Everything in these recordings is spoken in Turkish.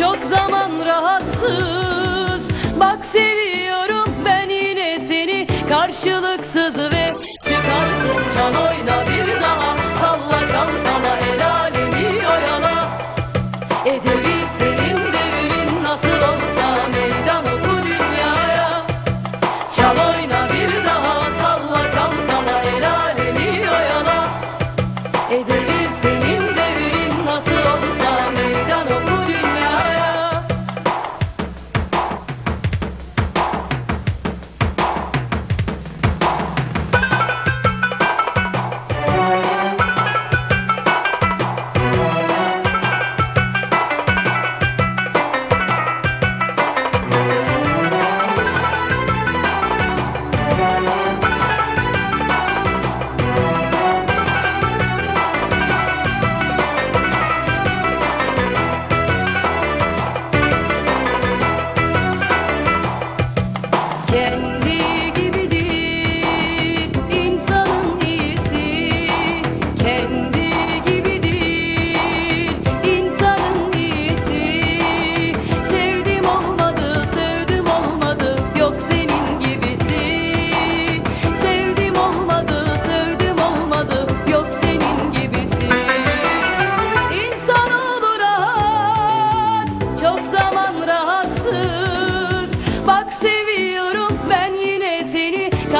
çok zaman rahatsız. Bak seviyorum ben yine seni. Karşılıksız ve çıkarsız çal oynar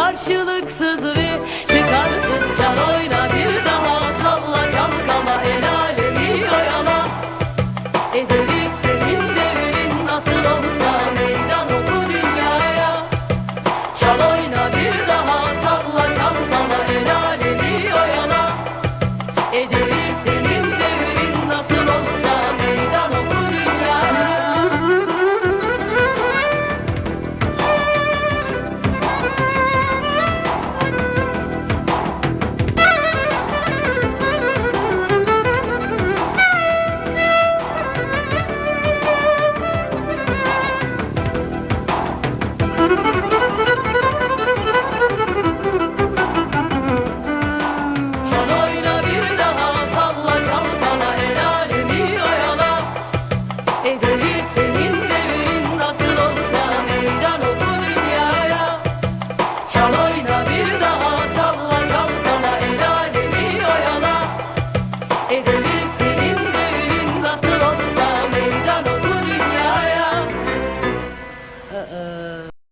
karşılıksız calor y